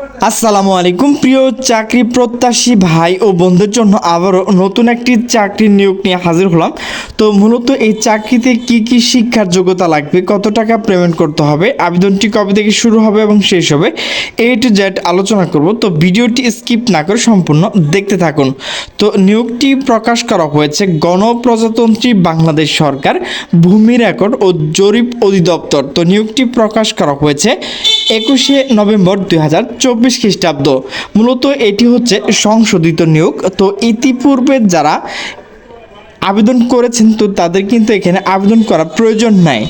আসসালামু আলাইকুম। প্রিয় চাকরি প্রত্যাশী ভাই ও বন্ধুর জন্য আবারও নতুন একটি চাকরির নিয়োগ নিয়ে হাজির হলাম। তো মূলত এই চাকরিতে কি কি শিক্ষার যোগ্যতা লাগবে, কত টাকা পেমেন্ট করতে হবে, আবেদনটি কবে থেকে শুরু হবে এবং শেষ হবে, এ টু জেড আলোচনা করব। তো ভিডিওটি স্কিপ না করে সম্পূর্ণ দেখতে থাকুন। তো নিয়োগটি প্রকাশ করা হয়েছে গণপ্রজাতন্ত্রী বাংলাদেশ সরকার, ভূমি রেকর্ড ও জরিপ অধিদপ্তর। তো নিয়োগটি প্রকাশ করা হয়েছে একুশে নভেম্বর দুই হাজার চব্বিশ খ্রিস্টাব্দ। মূলত এটি হচ্ছে সংশোধিত নিয়োগ। তো ইতিপূর্বে যারা আবেদন করেছেন, তো তাদের কিন্তু এখানে আবেদন করার প্রয়োজন নাই।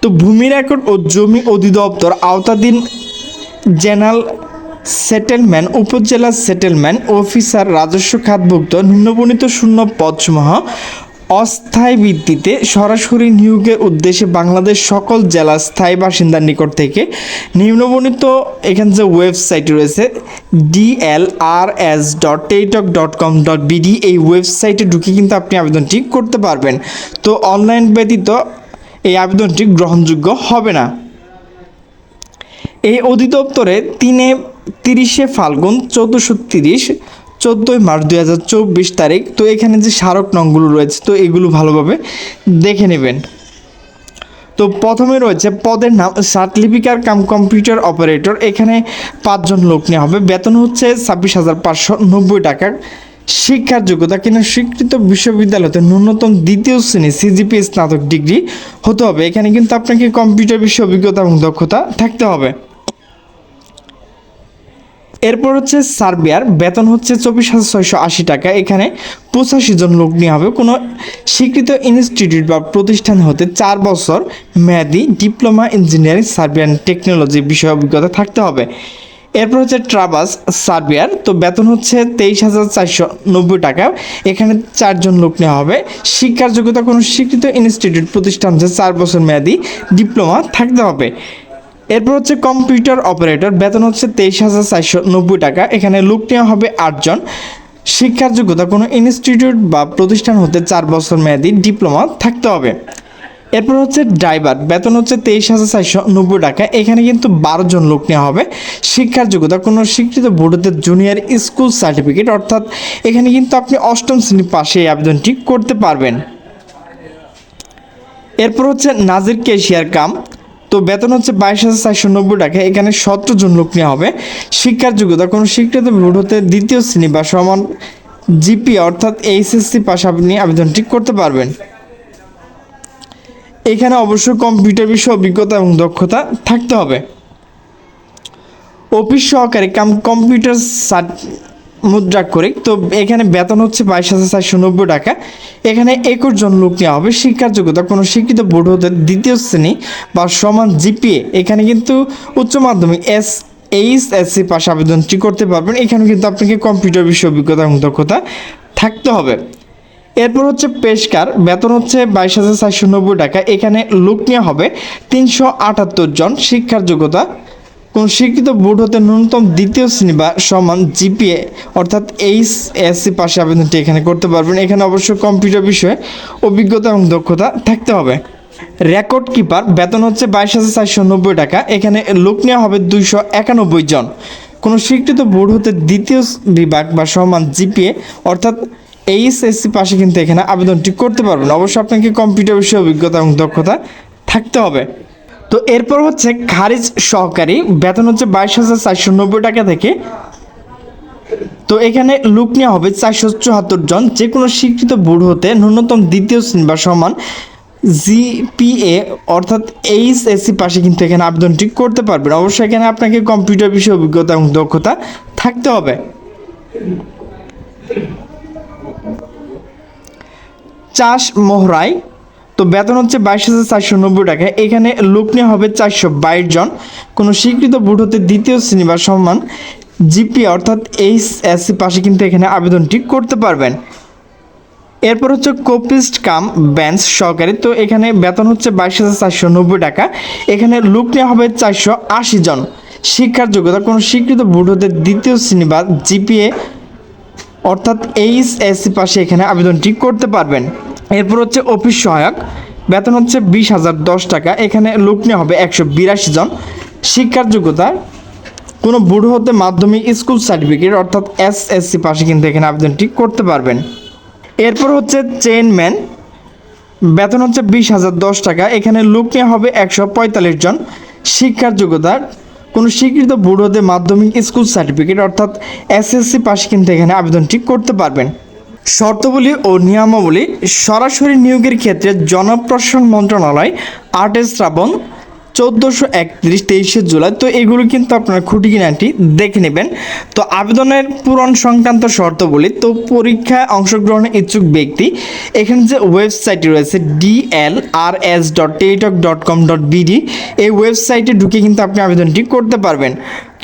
তো ভূমি রেকর্ড ও জমি অধিদপ্তর আওতাধীন general settlement upazila settlement officer, রাজস্ব খাতভুক্ত নিম্নবর্ণিত শূন্য পদসমূহ অস্থায়ী ভিত্তিতে সরাসরি নিয়োগের উদ্দেশ্যে বাংলাদেশ সকল জেলা স্থায়ী বাসিন্দার নিকট থেকে নিম্নবর্ণিত এখানে যে ওয়েবসাইট রয়েছে DLRS dot Teletalk dot com dot BD এই ওয়েবসাইটে ঢুকে কিন্তু আপনি আবেদনটি করতে পারবেন। তো অনলাইন ব্যতীত এই আবেদনটি গ্রহণযোগ্য হবে না। এই অধিদপ্তরে তিনে তিরিশে ফাল্গুন চোদ্দোশো তিরিশ চোদ্দোই মার্চ দুই হাজার চব্বিশ তারিখ। তো এখানে যে স্মারক নংগুলো রয়েছে, তো এগুলো ভালোভাবে দেখে নেবেন। তো প্রথমে রয়েছে পদের নাম সার্টিফিকার কাম কম্পিউটার অপারেটর। এখানে পাঁচজন লোক নেওয়া হবে। বেতন হচ্ছে ছাব্বিশ হাজার পাঁচশো নব্বই টাকা। শিক্ষার যোগ্যতা, কিনা স্বীকৃত বিশ্ববিদ্যালয়তে ন্যূনতম দ্বিতীয় শ্রেণি সিজিপি স্নাতক ডিগ্রি হতে হবে। এখানে কিন্তু আপনাকে কম্পিউটার বিষয়ে অভিজ্ঞতা এবং দক্ষতা থাকতে হবে। এরপর হচ্ছে সার্বিয়ার। বেতন হচ্ছে চব্বিশ হাজার ছয়শো আশি টাকা। এখানে পঁচাশি জন লোক নেওয়া হবে। কোনো স্বীকৃত ইনস্টিটিউট বা প্রতিষ্ঠান হতে চার বছর মেয়াদি ডিপ্লোমা ইঞ্জিনিয়ারিং, সার্বিয়ান টেকনোলজি বিষয়ে অভিজ্ঞতা থাকতে হবে। এরপর হচ্ছে ট্রাভাস, সার্বিয়ার। তো বেতন হচ্ছে তেইশ হাজার চারশো নব্বই টাকা। এখানে চারজন লোক নেওয়া হবে। শিক্ষার যোগ্যতা কোনো স্বীকৃত ইনস্টিটিউট, প্রতিষ্ঠান হচ্ছে চার বছর মেয়াদি ডিপ্লোমা থাকতে হবে। এরপর হচ্ছে কম্পিউটার অপারেটর, বেতন হচ্ছে তেইশ হাজার চারশো নব্বই টাকা। এখানে লোক নেওয়া হবে আটজন শিক্ষার যোগ্যতা, কোনো ইনস্টিটিউট বা প্রতিষ্ঠান হতে চার বছর মেয়াদি ডিপ্লোমা থাকতে হবে। এরপর হচ্ছে ড্রাইভার বেতন হচ্ছে তেইশ হাজার চারশো নব্বই টাকা। এখানে কিন্তু বারো জন লোক নেওয়া হবে। শিক্ষার যোগ্যতা, কোনো স্বীকৃত বোর্ডতে জুনিয়র স্কুল সার্টিফিকেট অর্থাৎ এখানে কিন্তু আপনি অষ্টম শ্রেণি পাশে এই আবেদনটি করতে পারবেন। এরপর হচ্ছে নাজির কেশিয়ার কাম। তো বেতন হচ্ছে বাইশ হাজার চারশো নব্বই টাকা। এখানে সতেরো জন লোক নেওয়া হবে। শিক্ষার যোগ্যতা, কোনো স্বীকৃত বোর্ড হতে দ্বিতীয় শ্রেণি বা সমান জিপি অর্থাৎ এইচএসসি পাশে আপনি আবেদনটি করতে পারবেন। এখানে অবশ্যই কম্পিউটার বিষয়ে অভিজ্ঞতা এবং দক্ষতা থাকতে হবে। অফিস সহকারী কাম, কম্পিউটার সার্ট মুদ্রা করে। তো এখানে বেতন হচ্ছে বাইশ হাজার চারশো নব্বই টাকা। এখানে একুশ জন লোক নেওয়া হবে। শিক্ষার যোগ্যতা কোনো শিক্ষিত বোর্ড হতে দ্বিতীয় শ্রেণি বা সমান জিপিএ। এখানে কিন্তু উচ্চ মাধ্যমিক, এস এইচ এসসি পাশে আবেদনটি করতে পারবেন। এখানে কিন্তু আপনাকে কম্পিউটার বিষয়ে অভিজ্ঞতা এবং দক্ষতা থাকতে হবে। এরপর হচ্ছে পেশকার, বেতন হচ্ছে বাইশ হাজার চারশো নব্বই টাকা। এখানে লোক নেওয়া হবে তিনশো আটাত্তর জন। শিক্ষার যোগ্যতা কোন শিক্ষিত বোর্ড হতে ন্যূনতম দ্বিতীয় শ্রেণি বা সমান জিপিএ, অর্থাৎ এইচ এসসি পাশে আবেদনটি এখানে করতে পারবেন। এখানে অবশ্য কম্পিউটার বিষয়ে অভিজ্ঞতা এবং দক্ষতা থাকতে হবে। রেকর্ড কিপার, বেতন হচ্ছে বাইশ হাজার চারশো নব্বই টাকা। এখানে লোক নেওয়া হবে দুইশো একানব্বই জন। কোনো স্বীকৃত বোর্ড হতে দ্বিতীয় বিভাগ বা সমান জিপিএ, অর্থাৎ এইচ এইচএসসি পাশে কিন্তু এখানে আবেদনটি করতে পারবেন। অবশ্য আপনাকে কম্পিউটার বিষয়ে অভিজ্ঞতা এবং দক্ষতা থাকতে হবে। তো এরপর হচ্ছে খারিজ সহকারী, বেতন হচ্ছে বাইশ হাজার চারশো নব্বই টাকা থেকে। তো এখানে লুক নেওয়া হবে চারশো চুয়াত্তর জন যে কোনো স্বীকৃত বোর্ড হতে ন্যূনতম দ্বিতীয় শ্রেণি বা সমান জিপিএ, অর্থাৎ এইচ এইচএসসি পাশে কিন্তু এখানে আবেদনটি করতে পারবেন। অবশ্যই এখানে আপনাকে কম্পিউটার বিষয়ে অভিজ্ঞতা এবং দক্ষতা থাকতে হবে। চাষ মোহরাই তো বেতন হচ্ছে বাইশ হাজার চারশো নব্বই টাকা। এখানে লোক নেওয়া হবে চারশো বাইশ জন। কোনো স্বীকৃত বোর্ড হতে দ্বিতীয় শ্রেণি বা সম্মান জিপি অর্থাৎ এইচ এসসি পাশে কিন্তু এখানে আবেদনটি করতে পারবেন। এরপর হচ্ছে কোপিস্ট কাম ব্যান্স সহকারী। তো এখানে বেতন হচ্ছে বাইশ হাজার চারশো নব্বই টাকা। এখানে লোক নেওয়া হবে চারশো আশি জন। শিক্ষার যোগ্যতা, কোনো স্বীকৃত বোর্ড হতে দ্বিতীয় শ্রেণি বা জিপিএ অর্থাৎ এইচ এসসি পাশে এখানে আবেদনটি করতে পারবেন। এরপর হচ্ছে অফিস সহায়ক। বেতন হচ্ছে বিশ হাজার, দশ টাকা। এখানে লোক নেওয়া হবে একশো বিরাশি জন। শিক্ষার যোগ্যতা, কোনো বুড়ো হতে মাধ্যমিক স্কুল সার্টিফিকেট, অর্থাৎ এসএসসি পাশে কিন্তু এখানে আবেদনটি করতে পারবেন। এরপর হচ্ছে চেইনম্যান বেতন হচ্ছে বিশ হাজার, দশ টাকা। এখানে লোক নেওয়া হবে একশো পঁয়তাল্লিশ জন। শিক্ষার যোগ্যতা, কোনো স্বীকৃত বুড়োতে মাধ্যমিক স্কুল সার্টিফিকেট, অর্থাৎ এসএসসি পাশে কিন্তু এখানে আবেদনটি করতে পারবেন। শর্তাবলী ও নিয়মাবলী সরাসরি নিয়োগের ক্ষেত্রে জনপ্রশাসন মন্ত্রণালয় আটে শ্রাবণ চোদ্দোশো একত্রিশ তেইশে জুলাই। তো এগুলো কিন্তু আপনারা খুঁটিনাটি দেখে নেবেন। তো আবেদনের পূরণ সংক্রান্ত শর্ত বলি তো পরীক্ষায় অংশগ্রহণের ইচ্ছুক ব্যক্তি, এখানে যে ওয়েবসাইটটি রয়েছে DL R S dot Teletalk dot com dot BD এই ওয়েবসাইটে ঢুকে কিন্তু আপনি আবেদনটি করতে পারবেন।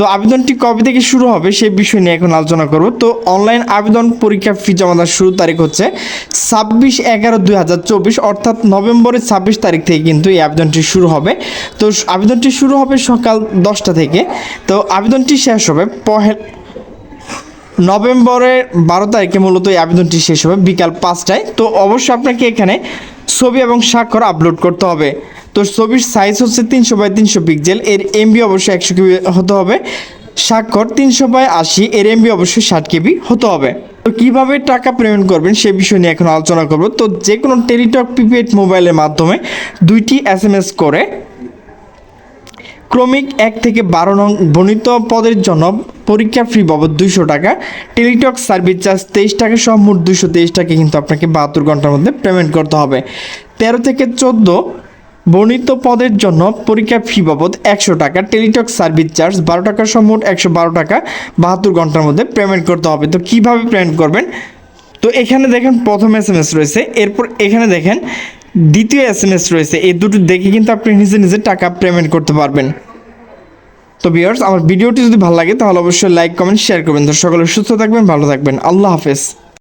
তো আবেদনটি কবে থেকে শুরু হবে সেই বিষয় নিয়ে এখন আলোচনা করব। তো অনলাইন আবেদন পরীক্ষা ফি জমা দেওয়ার শুরু তারিখ হচ্ছে ছাব্বিশ এগারো দুই হাজার চব্বিশ, অর্থাৎ নভেম্বরের ছাব্বিশ তারিখ থেকে কিন্তু এই আবেদনটি শুরু হবে। তো আবেদনটি শুরু হবে সকাল দশটা থেকে। তো আবেদনটি শেষ হবে পহেল নভেম্বরের বারো তারিখে মূলত এই আবেদনটি শেষ হবে, বিকাল পাঁচটায়। তো অবশ্যই আপনাকে এখানে ছবি এবং স্বাক্ষর আপলোড করতে হবে। তো ছবির সাইজ হচ্ছে তিনশো বাই তিনশো পিক্সেল এর এমবি অবশ্যই একশো কেবি হতে হবে। স্বাক্ষর তিনশো বাই আশি, এর এমবি অবশ্যই ষাট কেবি হতে হবে। তো কীভাবে টাকা পেমেন্ট করবেন সে বিষয় নিয়ে এখন আলোচনা করব। তো যে কোনো টেলিটক প্রিপেড মোবাইলের মাধ্যমে দুইটি এস এম এস করে ক্রমিক এক থেকে বারো নং বর্ণিত পদের জন্য পরীক্ষা ফি বাবদ দুশো টাকা, টেলিটক সার্ভিস চার্জ তেইশ টাকা সহ মোট দুইশো তেইশ টাকা কিন্তু আপনাকে বাহাত্তর ঘণ্টার মধ্যে পেমেন্ট করতে হবে। তেরো থেকে চোদ্দ বর্ণিত পদের জন্য পরীক্ষা ফি বাবদ একশো টাকা, টেলিটক সার্ভিস চার্জ বারো টাকা সহ মোট একশো বারো টাকা বাহাত্তর ঘণ্টার মধ্যে পেমেন্ট করতে হবে। তো কীভাবে পেমেন্ট করবেন? তো এখানে দেখেন প্রথম এস এম এস রয়েছে। এরপর এখানে দেখেন দ্বিতীয় এস এম এস রয়েছে। এই দুটো দেখে কিন্তু আপনি নিজে নিজে টাকা পেমেন্ট করতে পারবেন। তো বিয়ার্স আমার ভিডিওটি যদি ভালো লাগে, তাহলে অবশ্যই লাইক কমেন্ট শেয়ার করবেন। তো সকলে সুস্থ থাকবেন, ভালো থাকবেন। আল্লাহ হাফেজ।